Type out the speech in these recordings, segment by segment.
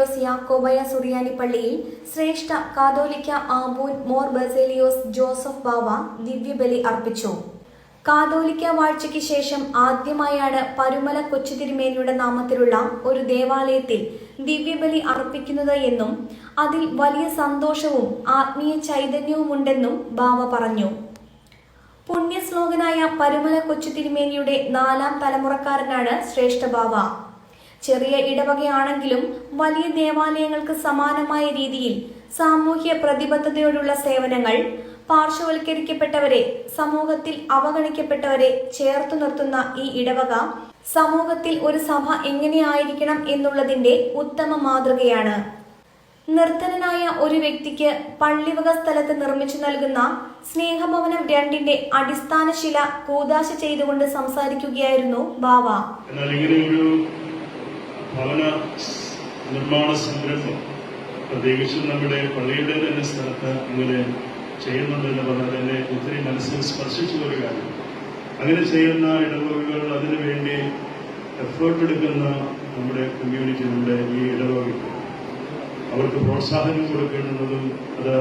ബസേലിയോസ് യാക്കോബയ സുറിയാനി പള്ളിയിൽ ശ്രേഷ്ഠ കാതോലിക്ക ആബൂൻ മോർ ബസേലിയോസ് ജോസഫ് ബാവ ദിവ്യബലി അർപ്പിച്ചു. കാതോലിക്ക വാഴ്ചയ്ക്ക് ശേഷം ആദ്യമായാണ് പരുമല കൊച്ചുതിരുമേനിയുടെ നാമത്തിലുള്ള ഒരു ദേവാലയത്തിൽ ദിവ്യബലി അർപ്പിക്കുന്നത് എന്നും അതിൽ വലിയ സന്തോഷവും ആത്മീയ ചൈതന്യവുമുണ്ടെന്നും ബാവ പറഞ്ഞു. പുണ്യശ്ലോകനായ പരുമല കൊച്ചുതിരുമേനിയുടെ നാലാം തലമുറക്കാരനാണ് ശ്രേഷ്ഠ ബാവ. ചെറിയ ഇടവകയാണെങ്കിലും വലിയ ദേവാലയങ്ങൾക്ക് സമാനമായ രീതിയിൽ സാമൂഹ്യ പ്രതിബദ്ധതയോടുള്ള സേവനങ്ങൾ പാർശ്വവൽക്കരിക്കപ്പെട്ടവരെ സമൂഹത്തിൽ അവഗണിക്കപ്പെട്ടവരെ ചേർത്തു നിർത്തുന്ന ഈ ഇടവക സമൂഹത്തിൽ ഒരു സഭ എങ്ങനെയായിരിക്കണം എന്നുള്ളതിന്റെ ഉത്തമ മാതൃകയാണ്. നിർധനനായ ഒരു വ്യക്തിക്ക് പള്ളിവക സ്ഥലത്ത് നിർമ്മിച്ചു നൽകുന്ന സ്നേഹഭവനം രണ്ടിന്റെ അടിസ്ഥാന ശില കൂതാശ ചെയ്തുകൊണ്ട് സംസാരിക്കുകയായിരുന്നു ബാവ. ഒരു ഭവന നിർമ്മാണ സംരംഭം പ്രത്യേകിച്ചും നമ്മുടെ പള്ളിയുടെ തന്നെ സ്ഥലത്ത് ഇങ്ങനെ ചെയ്യുന്നുണ്ടെന്ന് പറഞ്ഞാൽ എന്നെ ഒത്തിരി മനസ്സിൽ സ്പർശിച്ചു ഒരു കാര്യം. അങ്ങനെ ചെയ്യുന്ന ഇടവകകൾ അതിനു വേണ്ടി എഫേർട്ട് എടുക്കുന്ന നമ്മുടെ കമ്മ്യൂണിറ്റി നമ്മുടെ ഈ ഇടവകയ്ക്ക് അവർക്ക് പ്രോത്സാഹനം കൊടുക്കേണ്ടുന്നതും അത്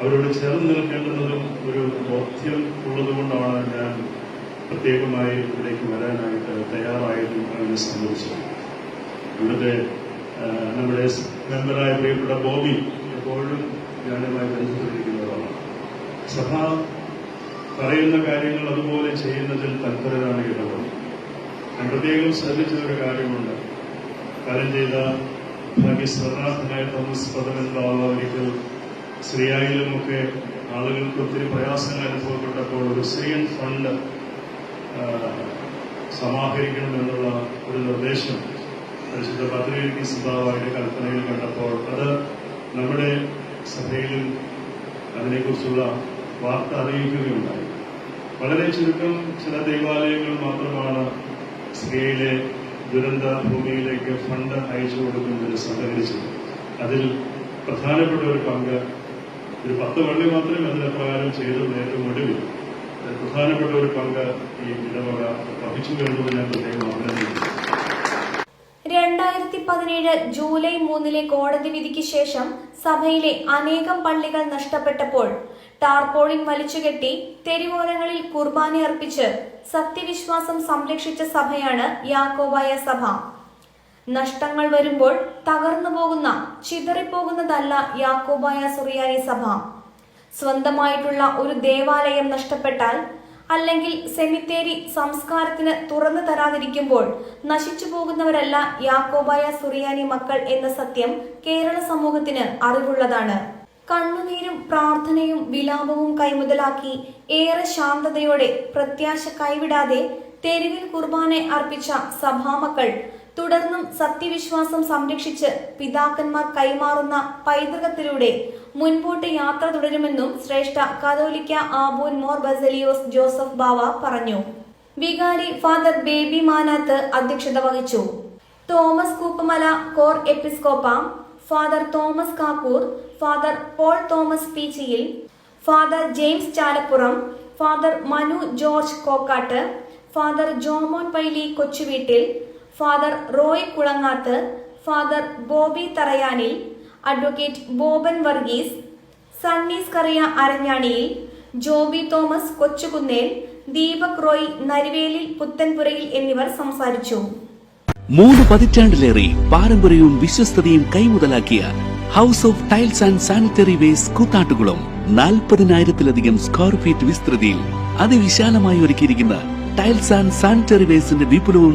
അവരോട് ചേർന്ന് നിൽക്കേണ്ടുന്നതും ഒരു ബോധ്യം ഉള്ളതുകൊണ്ടാണ് ഞാൻ പ്രത്യേകമായി ഇവിടേക്ക് വരാനായിട്ട് തയ്യാറായതും അങ്ങനെ സംബന്ധിച്ചത്. ഇവിടുത്തെ നമ്മുടെ മെമ്പറായ പ്രിയപ്പെട്ട ബോബി എപ്പോഴും ഞാനുമായി ബന്ധപ്പെട്ടിരിക്കുന്നതാണ് സഭ പറയുന്ന കാര്യങ്ങൾ അതുപോലെ ചെയ്യുന്നതിൽ തൽപരരാണ് ഇടപെടുന്നത് ഞാൻ പ്രത്യേകം ശ്രദ്ധിച്ച ഒരു കാര്യമുണ്ട്. കാര്യം ചെയ്ത ഭാഗ്യ ഭാഗ്യസ്വർണാഥനായ തോമസ് പദവൻ ശ്രീയായിലുമൊക്കെ ആളുകൾക്ക് ഒത്തിരി പ്രയാസങ്ങൾ അനുഭവപ്പെട്ടപ്പോൾ ഒരു സ്ത്രീയൻ ഫണ്ട് സമാഹരിക്കണം സമാഹരിക്കണമെന്നുള്ള ഒരു നിർദ്ദേശം പരിശുദ്ധ പത്രിക സ്വഭാവമായിട്ട് കൽപ്പനയിൽ കണ്ടപ്പോൾ അത് നമ്മുടെ സഭയിലും അതിനെക്കുറിച്ചുള്ള വാർത്ത അറിയിക്കുകയുണ്ടായി. വളരെ ചുരുക്കം ചില ദേവാലയങ്ങൾ മാത്രമാണ് സഭയിലെ ദുരന്ത ഭൂമിയിലേക്ക് ഫണ്ട് അയച്ചു കൊടുക്കുന്നതിന് സഹകരിച്ചത് അതിൽ പ്രധാനപ്പെട്ട ഒരു പങ്ക് ഒരു പത്ത് പള്ളി മാത്രമേ അതിന് പ്രകാരം ചെയ്തു ഏറ്റവും ഒടുവിൽ. പ്രധാനപ്പെട്ട ഒരു പങ്ക് ഈ ഇടവക വഹിച്ചു കഴിഞ്ഞതിനെ പ്രത്യേകം അഭിനന്ദിക്കുന്നു. പതിനേഴ് ജൂലൈ മൂന്നിലെ കോടതി വിധിക്ക് ശേഷം സഭയിലെ അനേകം പള്ളികൾ നഷ്ടപ്പെട്ടപ്പോൾ ടാർപോളിൻ വലിച്ചുകെട്ടി തെരുവോരങ്ങളിൽ കുർബാന അർപ്പിച്ച് സത്യവിശ്വാസം സംരക്ഷിച്ച സഭയാണ് യാക്കോബായ സഭ. നഷ്ടങ്ങൾ വരുമ്പോൾ തകർന്നു പോകുന്ന ചിതറിപ്പോകുന്നതല്ല യാക്കോബായ സുറിയാനി സഭ. സ്വന്തമായിട്ടുള്ള ഒരു ദേവാലയം നഷ്ടപ്പെട്ടാൽ അല്ലെങ്കിൽ സെമിത്തേരി സംസ്കാരത്തിന് തുറന്നു തരാതിരിക്കുമ്പോൾ നശിച്ചു പോകുന്നവരല്ല യാക്കോബായ സുറിയാനി മക്കൾ എന്ന സത്യം കേരള സമൂഹത്തിന് അറിവുള്ളതാണ്. കണ്ണുനീരും പ്രാർത്ഥനയും വിലാപവും കൈമുതലാക്കി ഏറെ ശാന്തതയോടെ പ്രത്യാശ കൈവിടാതെ തെരുവിൽ കുർബാന അർപ്പിച്ച സഭാമക്കൾ തുടർന്നും സത്യവിശ്വാസം സംരക്ഷിച്ച് പിതാക്കന്മാർ കൈമാറുന്ന പൈതൃകത്തിലൂടെ മുൻപോട്ട് യാത്ര തുടരുമെന്നും ശ്രേഷ്ഠ കാതോലിക്ക ആബോൻ മോർ ബസലിയോസ് ജോസഫ് ബാവ പറഞ്ഞു. വികാരി ഫാദർ ബേബി മാനാത്ത് അധ്യക്ഷത വഹിച്ചു. Thomas Kooppamala Cor Episcopa father Thomas Kakkoor father Paul Thomas Peechiyil father James Chalappuram father Manu George Kokkattu father Jomon Paily Kochuveettil father Roy Kulangath father Boby Tharayanil advocate Boban Varghese സണ്ണീസ് Kariya Aranjaniyil Joby Thomas Kochukunnel Deepak Roy Narivelil Puthenpurayil എന്നിവർ സംസാരിച്ചു. മൂന്ന് പതിറ്റാണ്ടിലേറെ പാരമ്പര്യവും വിശ്വസ്തതയും കൈമുതലാക്കിയ house of tiles and sanitary waste കൂത്താട്ടുകളും നാൽപ്പതിനായിരത്തിലധികം square feet വിസ്തൃതിയിൽ അതിവിശാലമായി ഒരുക്കിയിരിക്കുന്ന ടൈൽസ് ആൻഡ് സാനിറ്ററി വേസ്റ്റിന്റെ വിപുലവും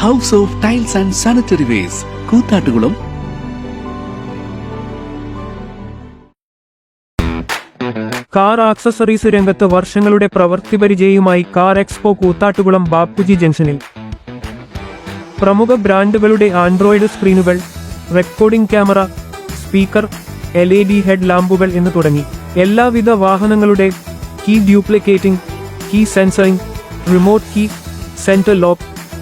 house of tiles and sanitary vase Koothattukulam. Car accessories രംഗത്ത് വർഷങ്ങളുടെ പ്രവൃത്തി പരിചയവുമായി കാർ എക്സ്പോ കൂത്താട്ടുകുളം ബാപ്പുജി ജംഗ്ഷനിൽ. പ്രമുഖ ബ്രാൻഡുകളുടെ Android സ്ക്രീനുകൾ recording camera speaker L E D head ലാമ്പുകൾ എന്ന് തുടങ്ങി. എല്ലാവിധ വാഹനങ്ങളുടെ key duplicating key sensoring remote key central lock